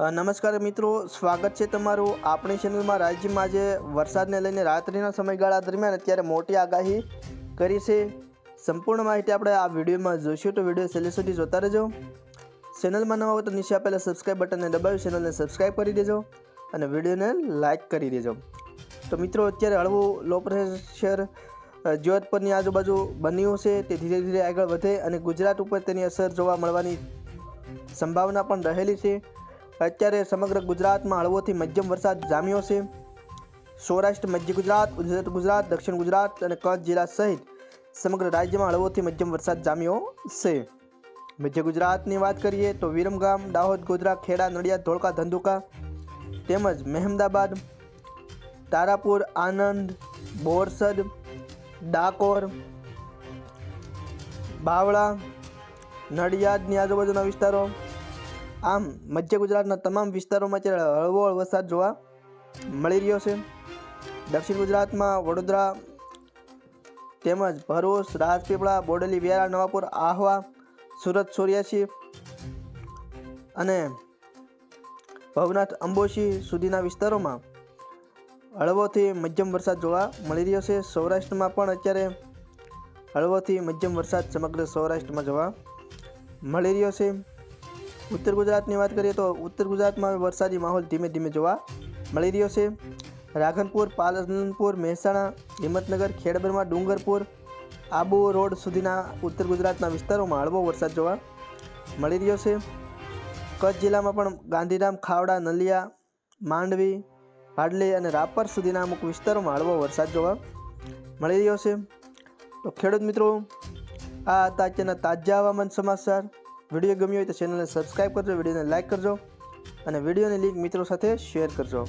નમસ્કાર મિત્રો સ્વાગત છે તમારું આપણી ચેનલમાં રાજ્યમાં આજે વરસાદને લઈને રાત્રિના સમયગાળા દરમિયાન અત્યારે મોટી આગાહી કરી છે. સંપૂર્ણ માહિતી આપણે આ વિડીયોમાં જોઈશું. તો વીડિયો છેલ્લે સુધી જોતા રહેજો. ચેનલમાં નવા હોય તો નીચે આપેલા સબસ્ક્રાઈબ બટનને દબાવી ચેનલને સબસ્ક્રાઈબ કરી દેજો અને વિડીયોને લાઇક કરી દેજો. તો મિત્રો અત્યારે હળવું લો પ્રેશર અ, આજુબાજુ બન્યું છે. તે ધીરે ધીરે આગળ વધે અને ગુજરાત ઉપર તેની અસર જોવા મળવાની સંભાવના પણ રહેલી છે. અત્યારે સમગ્ર ગુજરાતમાં હળવોથી મધ્યમ વરસાદ જામ્યો છે. સૌરાષ્ટ્ર, મધ્ય ગુજરાત, ઉત્તર ગુજરાત, દક્ષિણ ગુજરાત અને કચ્છ જિલ્લા સહિત સમગ્ર રાજ્યમાં હળવોથી મધ્યમ વરસાદ જામ્યો છે. મધ્ય ગુજરાતની વાત કરીએ તો વિરમગામ, દાહોદ, ગોધરા, ખેડા, નડિયાદ, ધોળકા, ધંધુકા તેમજ મહેમદાબાદ, તારાપુર આનંદ બોરસદ, ડાકોર, બાવળા, નડિયાદની આજુબાજુના વિસ્તારો આમ, મધ્ય ગુજરાતના તમામ વિસ્તારોમાં અત્યારે હળવો વરસાદ જોવા મળી રહ્યો છે. દક્ષિણ ગુજરાતમાં વડોદરા તેમજ ભરૂચ, રાજપીપળા, બોડેલી, વ્યારા, નવાપુર, આહવા, સુરત, સોર્યાસી અને ભવનાથ, અંબોશી સુધીના વિસ્તારોમાં હળવોથી મધ્યમ વરસાદ જોવા મળી રહ્યો છે. સૌરાષ્ટ્રમાં પણ અત્યારે હળવોથી મધ્યમ વરસાદ સમગ્ર સૌરાષ્ટ્રમાં જોવા મળી રહ્યો છે. ઉત્તર ગુજરાતની વાત કરીએ તો ઉત્તર ગુજરાતમાં વરસાદી માહોલ ધીમે ધીમે જોવા મળી રહ્યો છે. રાધનપુર પાલનપુર, મહેસાણા, હિંમતનગર ખેડબરમાં ડુંગરપુર, આબુ રોડ સુધીના ઉત્તર ગુજરાતના વિસ્તારોમાં હળવો વરસાદ જોવા મળી રહ્યો છે. કચ્છ જિલ્લામાં પણ ગાંધીધામ, ખાવડા, નલિયા, માંડવી, હાડલી અને રાપર સુધીના અમુક વિસ્તારોમાં હળવો વરસાદ જોવા મળી રહ્યો છે. તો ખેડૂત મિત્રો, આ હતા અત્યારના તાજા હવામાન સમાચાર. વીડિયો ગમ્યો હોય તો ચેનલને સબસ્ક્રાઈબ કરજો, વિડીયોને લાઇક કરજો અને વિડીયોની લિંક મિત્રો સાથે શેર કરજો.